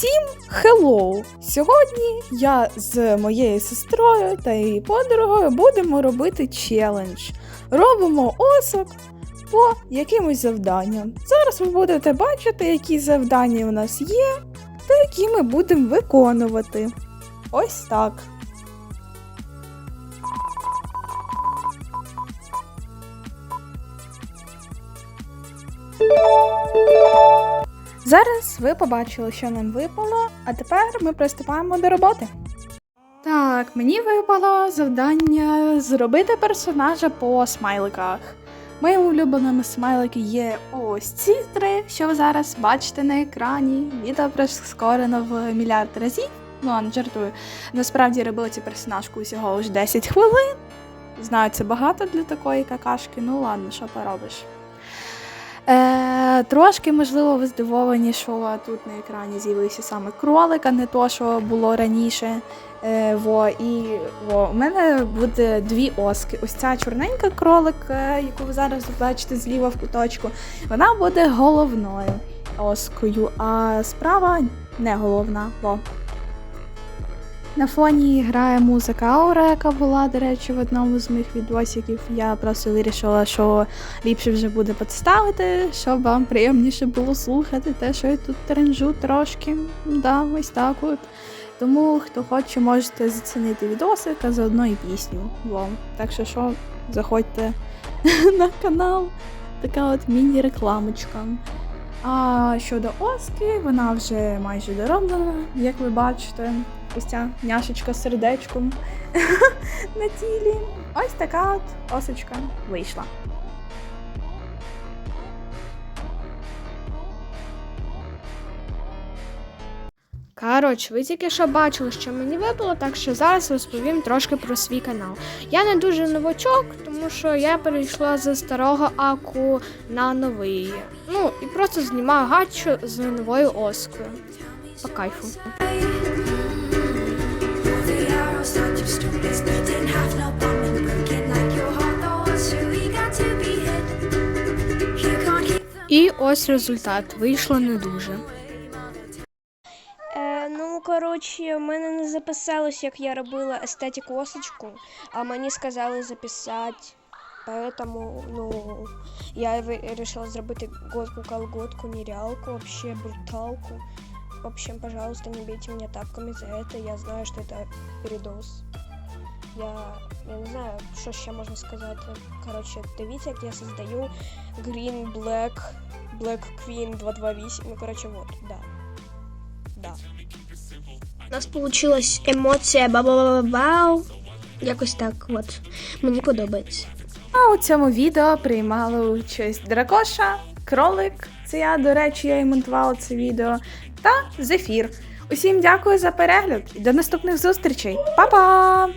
Усім хеллоу! Сьогодні я з моєю сестрою та її подругою будемо робити челендж. Робимо осок по якимось завданням. Зараз ви будете бачити, які завдання у нас є та які ми будемо виконувати. Ось так. Зараз ви побачили, що нам випало, а тепер ми приступаємо до роботи. Так, мені випало завдання зробити персонажа по смайликах. Моїми улюбленими смайлики є ось ці три, що ви зараз бачите на екрані. Відео прискорено в мільярд разів. Ну, а не жартую. Насправді робила цю персонажку усього лише 10 хвилин. Знаю, це багато для такої какашки, ну ладно, що поробиш. Е, трошки, можливо, ви здивовані, що тут на екрані з'явився саме кролик, а не то, що було раніше. Е, во, і во, у мене буде дві оски. Ось ця чорненька кролик, е, яку ви зараз бачите зліва в куточку, вона буде головною оскою, а справа не головна. Во. На фоні грає музика Аура, яка була, до речі, в одному з моїх відосиків. Я просто вирішила, що ліпше вже буде підставити, щоб вам приємніше було слухати те, що я тут тренжу трошки. Да, ось так от. Тому, хто хоче, можете зацінити відосик, а заодно і пісню. Во. Так що що, заходьте на канал. Така от міні-рекламочка. А щодо Оски, вона вже майже дороблена, як ви бачите. Ось ця няшечка з сердечком на тілі. Ось така от осочка вийшла. Коротше, ви тільки що бачили, що мені випало, так що зараз розповім трошки про свій канал. Я не дуже новачок, тому що я перейшла з старого аку на новий. Ну і просто знімаю гачу з новою оскою. По кайфу. І ось результат. Вийшло не дуже. Е, ну, коротше, в мене не записалось, як я робила естетик осочку, а мені сказали записати. Поэтому, ну, я вирішила зробити годку колготку, нереалку, вообще бруталку. В общем, пожалуйста, не бейте меня тапками за это. Я знаю, что это передоз. Я, я не знаю, що ще можна сказати. Коротше, дивіться, як я создаю Green Black, Black Queen 228. Ну, коротше, вот, да. Да. У нас получилась емоція ба-ба-ба-бау. Якось так, от. Мені подобається. А у цьому відео приймали участь Дракоша, кролик. Це я, до речі, я і монтувала це відео. Та Зефір. Усім дякую за перегляд і до наступних зустрічей. Па-па!